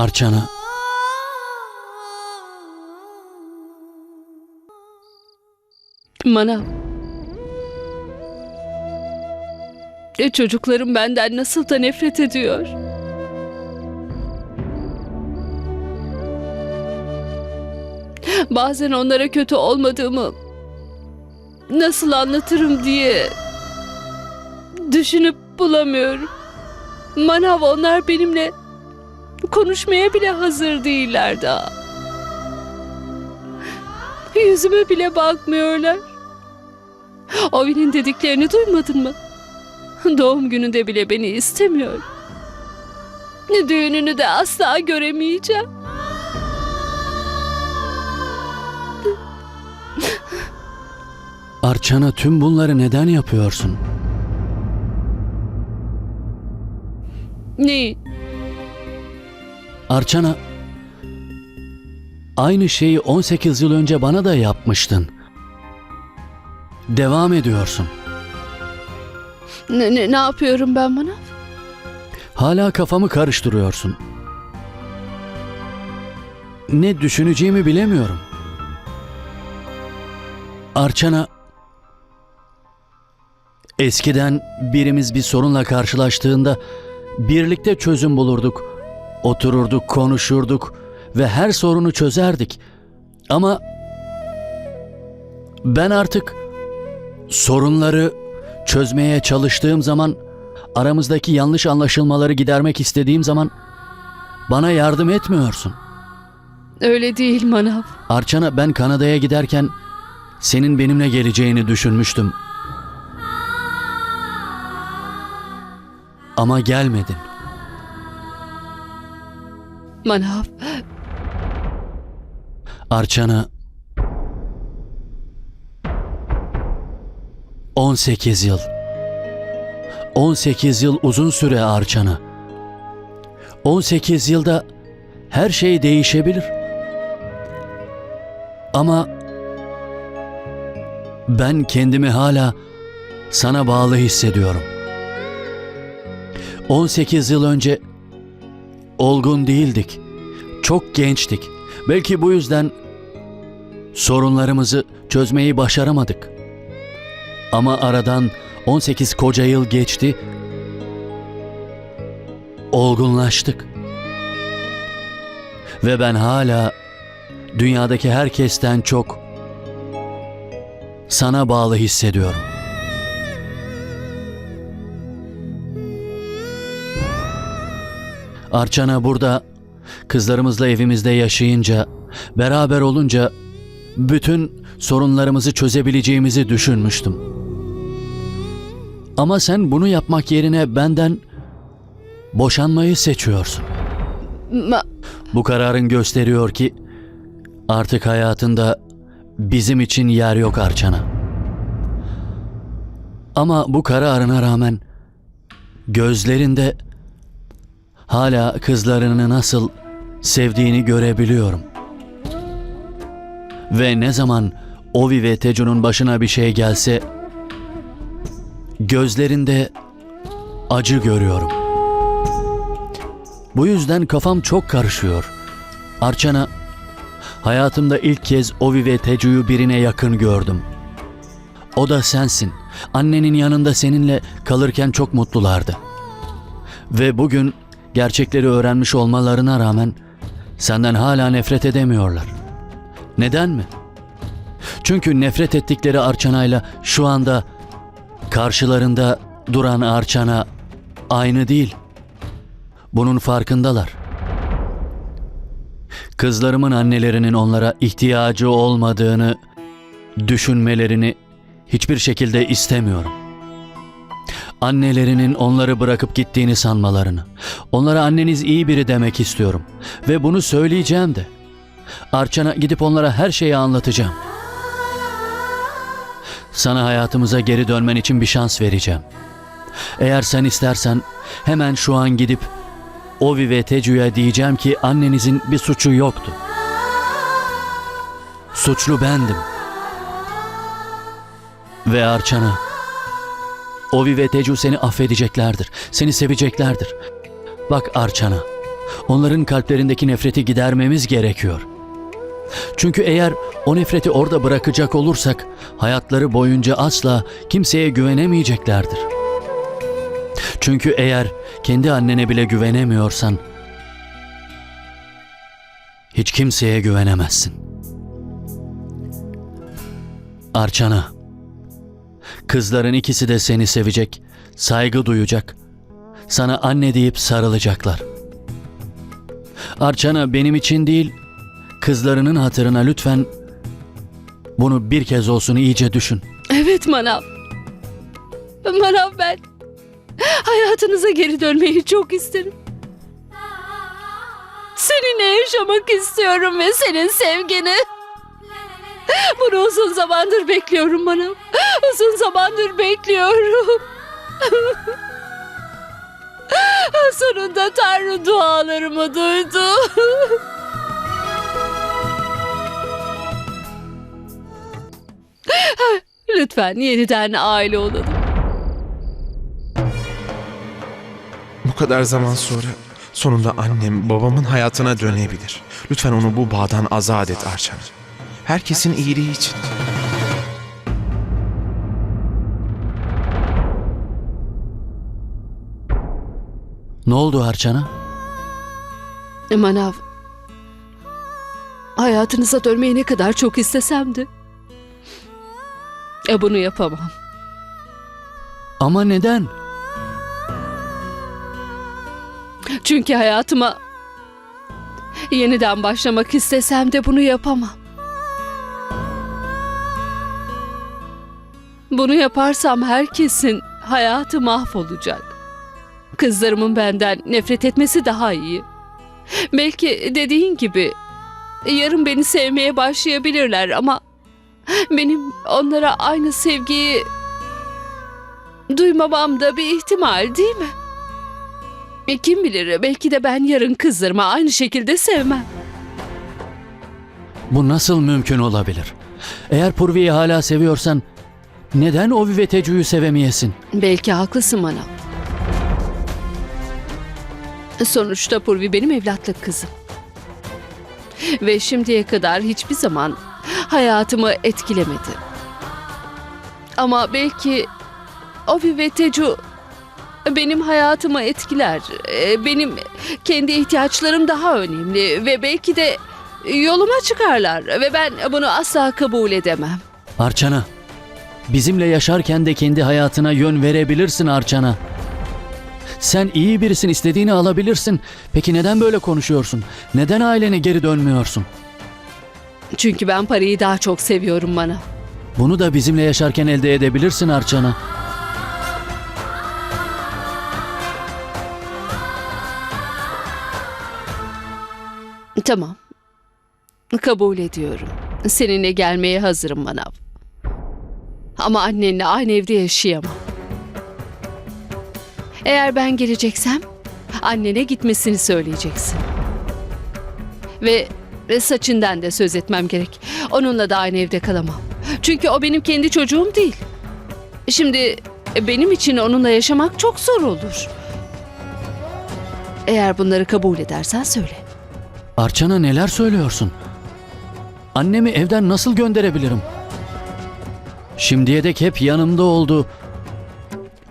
Arçana. Manav. E çocuklarım benden nasıl da nefret ediyor. Bazen onlara kötü olmadığımı nasıl anlatırım diye düşünüp bulamıyorum. Manav onlar benimle konuşmaya bile hazır değiller daha. Yüzüme bile bakmıyorlar. Ovi'nin dediklerini duymadın mı? Doğum gününde bile beni istemiyor. Düğününü de asla göremeyeceğim. Arçana tüm bunları neden yapıyorsun? Neyi? Arçana. Aynı şeyi 18 yıl önce bana da yapmıştın. Devam ediyorsun. Ne, ne, ne yapıyorum ben bana? Hala kafamı karıştırıyorsun. Ne düşüneceğimi bilemiyorum. Arçana Eskiden birimiz bir sorunla karşılaştığında birlikte çözüm bulurduk. Otururduk, konuşurduk ve her sorunu çözerdik. Ama ben artık sorunları çözmeye çalıştığım zaman aramızdaki yanlış anlaşılmaları gidermek istediğim zaman bana yardım etmiyorsun. Öyle değil Manav. Arçana ben Kanada'ya giderken senin benimle geleceğini düşünmüştüm. Ama gelmedin. Manav. Arçana. 18 yıl. 18 yıl uzun süre Arçana. 18 yılda her şey değişebilir. Ama ben kendimi hala sana bağlı hissediyorum. 18 yıl önce olgun değildik çok gençtik belki bu yüzden Sorunlarımızı çözmeyi başaramadık. Ama aradan 18 koca yıl geçti. Olgunlaştık. Ve ben hala dünyadaki herkesten çok sana bağlı hissediyorum. Arçana burada kızlarımızla evimizde yaşayınca, beraber olunca bütün sorunlarımızı çözebileceğimizi düşünmüştüm. Ama sen bunu yapmak yerine benden boşanmayı seçiyorsun. Ma- Bu kararın gösteriyor ki artık hayatında bizim için yer yok Arçana. Ama bu kararına rağmen gözlerinde hala kızlarını nasıl sevdiğini görebiliyorum. Ve ne zaman Ovi ve Tecu'nun başına bir şey gelse gözlerinde acı görüyorum. Bu yüzden kafam çok karışıyor. Arçana, hayatımda ilk kez Ovi ve Tecu'yu birine yakın gördüm. O da sensin. Annenin yanında seninle kalırken çok mutlulardı. Ve bugün gerçekleri öğrenmiş olmalarına rağmen senden hala nefret edemiyorlar. Neden mi? Çünkü nefret ettikleri Arçana'yla şu anda karşılarında duran Arçana aynı değil. Bunun farkındalar. Kızlarımın annelerinin onlara ihtiyacı olmadığını düşünmelerini hiçbir şekilde istemiyorum. Annelerinin onları bırakıp gittiğini sanmalarını, onlara anneniz iyi biri demek istiyorum ve bunu söyleyeceğim de. Arçana gidip onlara her şeyi anlatacağım. Sana hayatımıza geri dönmen için bir şans vereceğim. Eğer sen istersen hemen şu an gidip Ovi ve Tecu'ya diyeceğim ki annenizin bir suçu yoktu. Suçlu bendim. Ve Arçana, Ovi ve Tecu seni affedeceklerdir. Seni seveceklerdir. Bak Arçana, Onların kalplerindeki nefreti gidermemiz gerekiyor. Çünkü eğer o nefreti orada bırakacak olursak hayatları boyunca asla kimseye güvenemeyeceklerdir. Çünkü eğer kendi annene bile güvenemiyorsan hiç kimseye güvenemezsin. Arçana, kızların ikisi de seni sevecek, saygı duyacak, sana anne deyip sarılacaklar. Arçana benim için değil, kızlarının hatırına lütfen bunu bir kez olsun iyice düşün. Evet Manav. Manav ben hayatınıza geri dönmeyi çok isterim. Seninle yaşamak istiyorum ve senin sevgini. Bunu uzun zamandır bekliyorum Manav. Uzun zamandır bekliyorum. Sonunda Tanrı dualarımı duydu. Lütfen yeniden aile olalım. Bu kadar zaman sonra sonunda annem babamın hayatına dönebilir. Lütfen onu bu bağdan azat et Arçan. Herkesin iyiliği için. Ne oldu Arçana? Manav. Hayatınıza dönmeyi ne kadar çok istesem de. E bunu yapamam. Ama neden? Çünkü hayatıma yeniden başlamak istesem de bunu yapamam. Bunu yaparsam herkesin hayatı mahvolacak. Kızlarımın benden nefret etmesi daha iyi. Belki dediğin gibi yarın beni sevmeye başlayabilirler ama benim onlara aynı sevgiyi duymamam da bir ihtimal değil mi? E, Kim bilir belki de ben yarın kızlarımı aynı şekilde sevmem. Bu nasıl mümkün olabilir? Eğer Purvi'yi hala seviyorsan neden Ovi ve Tecu'yu sevemeyesin? Belki haklısın bana. Sonuçta Purvi benim evlatlık kızım. Ve şimdiye kadar hiçbir zaman hayatımı etkilemedi. Ama belki Ovi ve Tecu benim hayatımı etkiler. Ee, Benim kendi ihtiyaçlarım daha önemli ve belki de yoluma çıkarlar ve ben bunu asla kabul edemem. Arçana, bizimle yaşarken de kendi hayatına yön verebilirsin Arçana. Sen iyi birisin, istediğini alabilirsin. Peki neden böyle konuşuyorsun? Neden ailene geri dönmüyorsun? Çünkü ben parayı daha çok seviyorum bana. Bunu da bizimle yaşarken elde edebilirsin Arçana. Tamam. Kabul ediyorum. Seninle gelmeye hazırım Manav. Ama annenle aynı evde yaşayamam. Eğer ben geleceksem annene gitmesini söyleyeceksin. Ve, ve saçından da söz etmem gerek. Onunla da aynı evde kalamam. Çünkü o benim kendi çocuğum değil. Şimdi benim için onunla yaşamak çok zor olur. Eğer bunları kabul edersen söyle. Arçana neler söylüyorsun? Annemi evden nasıl gönderebilirim? Şimdiye dek hep yanımda oldu.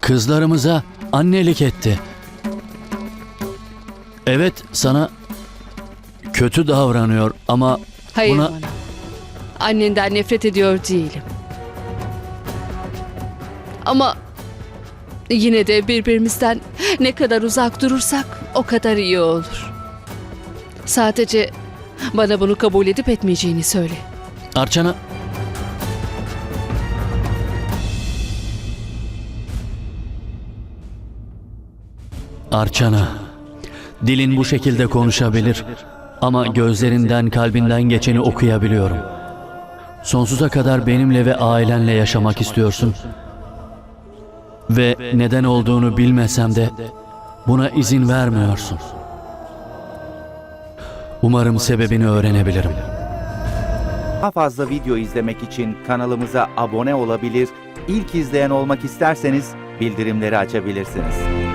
Kızlarımıza annelik etti. Evet sana kötü davranıyor ama Hayır buna bana. Annenden nefret ediyor değilim. Ama yine de birbirimizden ne kadar uzak durursak o kadar iyi olur. Sadece bana bunu kabul edip etmeyeceğini söyle. Arçana Arçana dilin bu şekilde konuşabilir ama gözlerinden kalbinden geçeni okuyabiliyorum. Sonsuza kadar benimle ve ailenle yaşamak istiyorsun. Ve neden olduğunu bilmesem de buna izin vermiyorsun. Umarım sebebini öğrenebilirim. Daha fazla video izlemek için kanalımıza abone olabilir, ilk izleyen olmak isterseniz bildirimleri açabilirsiniz.